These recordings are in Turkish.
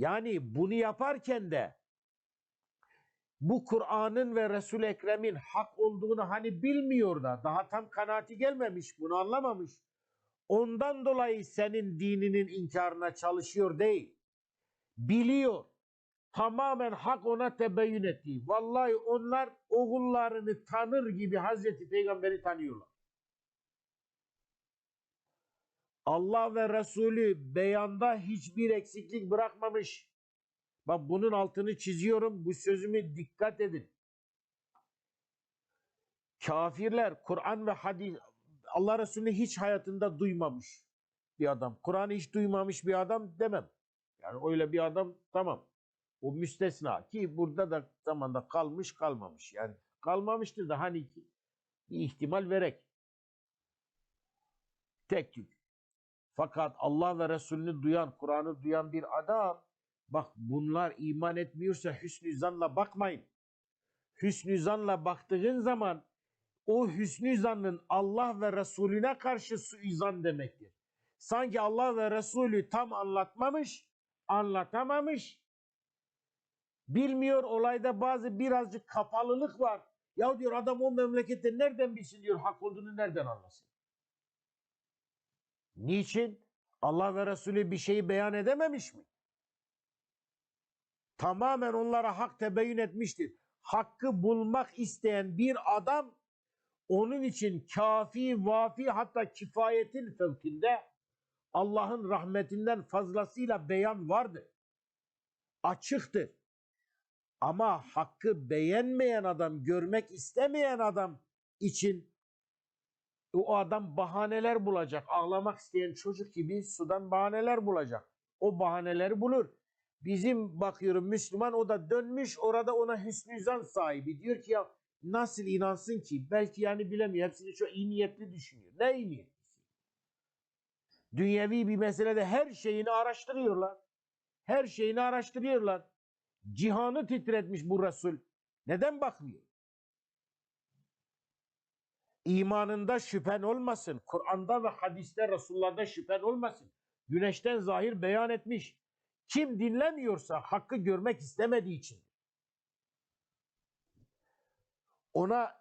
Yani bunu yaparken de bu Kur'an'ın ve Resul-i Ekrem'in hak olduğunu hani bilmiyor da daha tam kanaati gelmemiş, bunu anlamamış. Ondan dolayı senin dininin inkarına çalışıyor değil. Biliyor. Tamamen hak ona tebeyyün etti. Vallahi onlar oğullarını tanır gibi Hazreti Peygamber'i tanıyorlar. Allah ve Resulü beyanda hiçbir eksiklik bırakmamış. Bak bunun altını çiziyorum. Bu sözümü dikkat edin. Kafirler Kur'an ve hadis Allah Resulü'nü hiç hayatında duymamış bir adam. Kur'an'ı hiç duymamış bir adam demem. Yani öyle bir adam tamam. O müstesna ki burada da zamanda kalmış kalmamış. Yani kalmamıştır da hani bir ihtimal verek. Tek tük. Fakat Allah ve Resulünü duyan, Kur'an'ı duyan bir adam bak bunlar iman etmiyorsa hüsnü zanla bakmayın. Hüsnü zanla baktığın zaman o hüsnü zannın Allah ve Resulüne karşı suizan demektir. Sanki Allah ve Resulü tam anlatmamış, anlatamamış. Bilmiyor olayda bazı birazcık kapalılık var. Ya diyor adam o memlekette nereden bilsin diyor hak olduğunu nereden anlasın? Niçin? Allah ve Resulü bir şeyi beyan edememiş mi? Tamamen onlara hak tebeyyün etmiştir. Hakkı bulmak isteyen bir adam onun için kafi, vafi hatta kifayetin fevkinde Allah'ın rahmetinden fazlasıyla beyan vardır. Açıktır. Ama hakkı beğenmeyen adam, görmek istemeyen adam için o adam bahaneler bulacak. Ağlamak isteyen çocuk gibi sudan bahaneler bulacak. O bahaneleri bulur. Bizim bakıyorum Müslüman o da dönmüş orada ona hüsnü zan sahibi. Diyor ki ya nasıl inansın ki? Belki yani bilemiyor. Hepsini çok iyi niyetli düşünüyor. Ne iyi niyetlisi? Dünyevi bir meselede her şeyini araştırıyorlar. Her şeyini araştırıyorlar. Cihanı titretmiş bu Resul. Neden bakmıyor? İmanında şüphen olmasın. Kur'an'da ve hadiste Resulullah'da şüphen olmasın. Güneşten zahir beyan etmiş. Kim dinlemiyorsa hakkı görmek istemediği için. Ona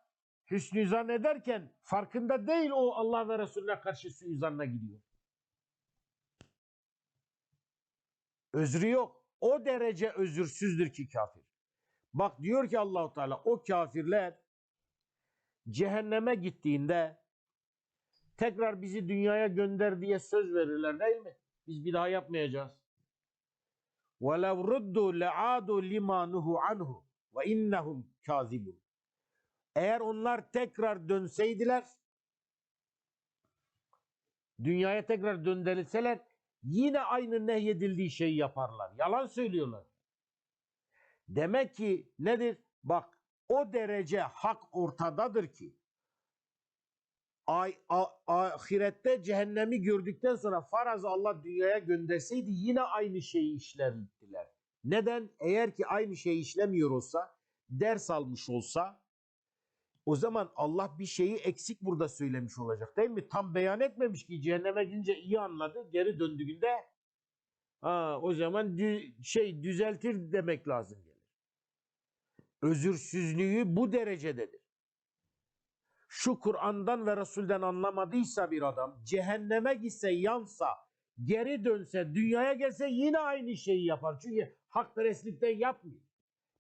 hüsnü zan ederken farkında değil o Allah ve Resulüne karşı suizanla gidiyor. Özrü yok. O derece özürsüzdür ki kafir. Bak diyor ki Allahu Teala o kafirler cehenneme gittiğinde tekrar bizi dünyaya gönder diye söz verirler değil mi? Biz bir daha yapmayacağız. وَلَوْ رُدُّوا لَعَادُوا لِمَا نُهُ عَنْهُ وَاِنَّهُمْ كَاذِبُونَ Eğer onlar tekrar dönseydiler, dünyaya tekrar döndürülseler yine aynı nehyedildiği şeyi yaparlar. Yalan söylüyorlar. Demek ki nedir? Bak o derece hak ortadadır ki ay, a, ahirette cehennemi gördükten sonra faraz Allah dünyaya gönderseydi yine aynı şeyi işlerdiler. Neden? Eğer ki aynı şeyi işlemiyor olsa, ders almış olsa o zaman Allah bir şeyi eksik burada söylemiş olacak değil mi? Tam beyan etmemiş ki cehenneme gidince iyi anladı. Geri döndüğünde ha, o zaman dü, şey düzeltir demek lazım. Özürsüzlüğü bu derecededir. Şu Kur'an'dan ve Resul'den anlamadıysa bir adam cehenneme gitse yansa geri dönse dünyaya gelse yine aynı şeyi yapar. Çünkü hakperestlikten yapmıyor.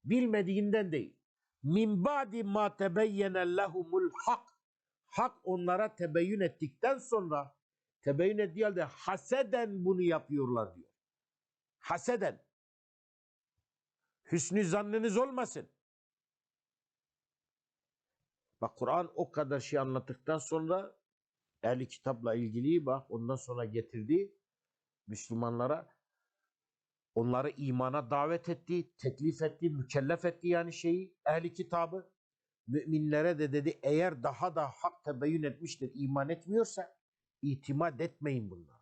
Bilmediğinden değil min ba'di ma tebeyyene lehumul hak. Hak onlara tebeyyün ettikten sonra tebeyyün ettiği halde haseden bunu yapıyorlar diyor. Haseden. Hüsnü zannınız olmasın. Bak Kur'an o kadar şey anlattıktan sonra ehli kitapla ilgili bak ondan sonra getirdiği Müslümanlara onları imana davet etti, teklif etti, mükellef etti yani şeyi, ehli kitabı. Müminlere de dedi eğer daha da hak tebeyyün etmiştir, iman etmiyorsa itimat etmeyin bunlar.